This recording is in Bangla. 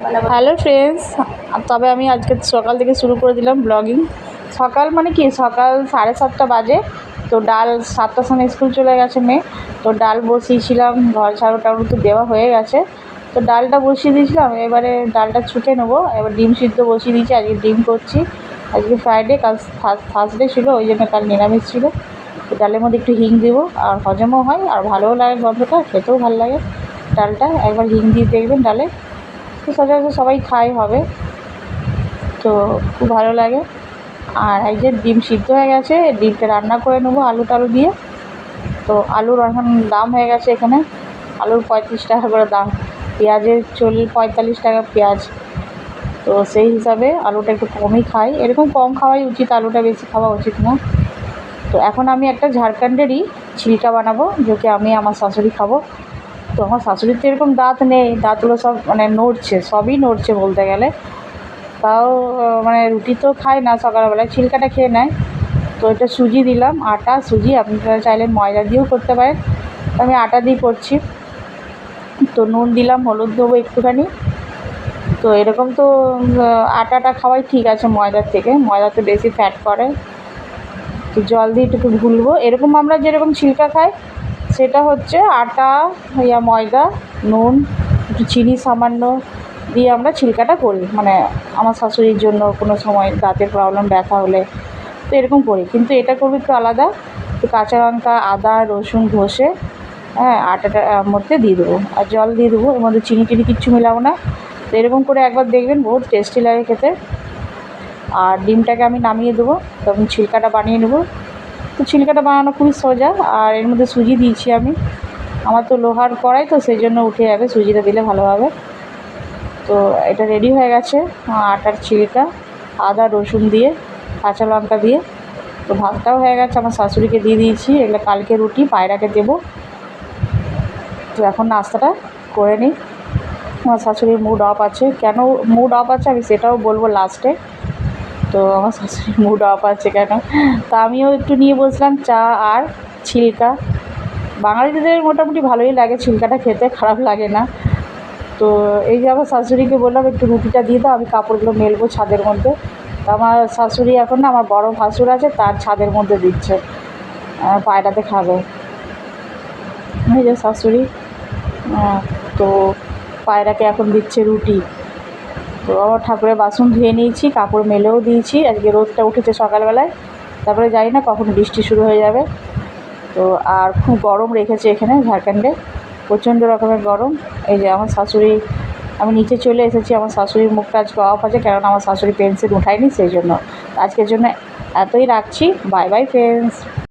হ্যালো ফ্রেন্ডস, তবে আমি আজকে সকাল থেকে শুরু করে দিলাম ব্লগিং। সকাল মানে কি? সকাল সাড়ে সাতটা বাজে, তো ডাল সাতটার সময় স্কুল চলে গেছে মেয়ে। তো ডাল বসিয়েছিলাম, ঘর ঝাড়ু টাড়ু তো দেওয়া হয়ে গেছে। তো ডালটা বসিয়ে দিয়েছিলাম, এবারে ডালটা ছুটে নেব। এবার ডিম সিদ্ধ বসিয়ে দিয়েছি, আজকে ডিম করছি। আজকে ফ্রাইডে কাল থার্সডে ছিল, ওই জন্য কাল নিরামিষ ছিল। তো ডালের মধ্যে একটু হিং দেবো, আর হজমও হয়, আর ভালোও লাগে গন্ধটা, খেতেও ভালো লাগে ডালটা। একবার হিং দিয়ে দেখবেন ডালে। সচরাচর সবাই খায় হবে। তো খুব ভালো লাগে। আর এই যে ডিম সিদ্ধ হয়ে গেছে, ডিমটা রান্না করে নেব আলু টালু দিয়ে। তো আলুর এখন দাম হয়ে গেছে এখানে। আলুর পঁয়ত্রিশ টাকা করে দাম। পেঁয়াজের চল্লিশ পঁয়তাল্লিশ টাকা পেঁয়াজ। তো সেই হিসাবে আলুটা একটু কমই খাই। এরকম কম খাওয়াই উচিত, আলুটা বেশি খাওয়া উচিত না। তো এখন আমি একটা ঝাড়খণ্ডেরই ছিলকা বানাবো, যেটা আমি আমার শাশুড়ি খাব। তো আমার শাশুড়ির তো এরকম দাঁত নেই, দাঁতগুলো সব মানে নড়ছে, সবই নড়ছে বলতে গেলে। তাও মানে রুটি তো খায় না সকালবেলায়, ছিলকাটা খেয়ে নেয়। তো এটা সুজি দিলাম, আটা, সুজি আপনারা চাইলে ময়দা দিয়েও করতে পারেন। আমি আটা দিয়ে করছি। তো নুন দিলাম, হলুদ দেবো একটুখানি। তো এরকম তো আটাটা খাওয়াই ঠিক আছে ময়দার থেকে, ময়দাতে বেশি ফ্যাট করে তো জল দিয়ে একটু গুলবো এরকম আমরা যেরকম ছিলকা খাই সেটা হচ্ছে আটা, ইয়া ময়দা, নুন, একটু চিনি সামান্য দিয়ে আমরা ছিলকাটা করি। মানে আমার শাশুড়ির জন্য কোনো সময় দাঁতের প্রবলেম ব্যথা হলে তো এরকম করি। কিন্তু এটা করব একটু আলাদা। একটু কাঁচা লঙ্কা, আদা, রসুন ঘষে হ্যাঁ আটাটার মধ্যে দিয়ে দেবো। আর জল দিয়ে দেবো। এর মধ্যে চিনি টিনি কিচ্ছু মেলাবো না। তো এরকম করে একবার দেখবেন, বহুত টেস্টি লাগে খেতে। আর ডিমটাকে আমি নামিয়ে দেবো। তখন ছিলকাটা বানিয়ে নেব। তো ছিলকাটা বানানো খুবই সোজা, আর এর মধ্যে সুজি দিয়েছি আমি। আমার তো লোহার কড়াই, তো সেই জন্য উঠে যাবে, সুজিটা দিলে ভালোভাবে তো এটা রেডি হয়ে গেছে আটার ছিলকা, আদা, রসুন দিয়ে, কাঁচা লঙ্কা দিয়ে। তো ভাতটাও হয়ে গেছে, আমার শাশুড়িকে দিয়ে দিয়েছি, এগুলো কালকে রুটি, পায়রাকে দেবো। তো এখন নাস্তাটা করে নিই। আমার শাশুড়ির মুড অফ আছে। কেন মুড অফ আছে আমি সেটাও বলব লাস্টে তো আমার শাশুড়ির মুড অফ আছে কেন? তা আমিও একটু নিয়ে বসলাম চা আর ছিলকা। বাঙালিদের মোটামুটি ভালোই লাগে ছিলকাটা খেতে, খারাপ লাগে না। তো এই যে আমার শাশুড়িকে বললাম, একটু রুটিটা দিয়ে দাও, আমি কাপড়গুলো মেলবো ছাদের মধ্যে। তো আমার শাশুড়ি এখন না, আমার বড় ভাসুর আছে, তার ছাদের মধ্যে দিচ্ছে। পায়রাতে খাবে। এই যে শাশুড়ি। তো পায়রাকে এখন দিচ্ছে রুটি। তো ঠাকুরের বাসন ধুয়ে নিয়েছি, কাপড় মেলেও দিয়েছি। আজকে রোদটা উঠেছে সকালবেলায়। তারপরে জানি না কখন বৃষ্টি শুরু হয়ে যাবে। তো আর খুব গরম রেখেছে এখানে ঝাড়খণ্ডে। প্রচণ্ড রকমের গরম। এই যে আমার শাশুড়ি, আমি নিচে চলে এসেছি, আমার শাশুড়ির মুখটা আজকে অফ আছে কারণ আমার শাশুড়ি পেন্সিল উঠায়নি, সেই জন্য। আজকের জন্য এতই রাখছি। Bye bye friends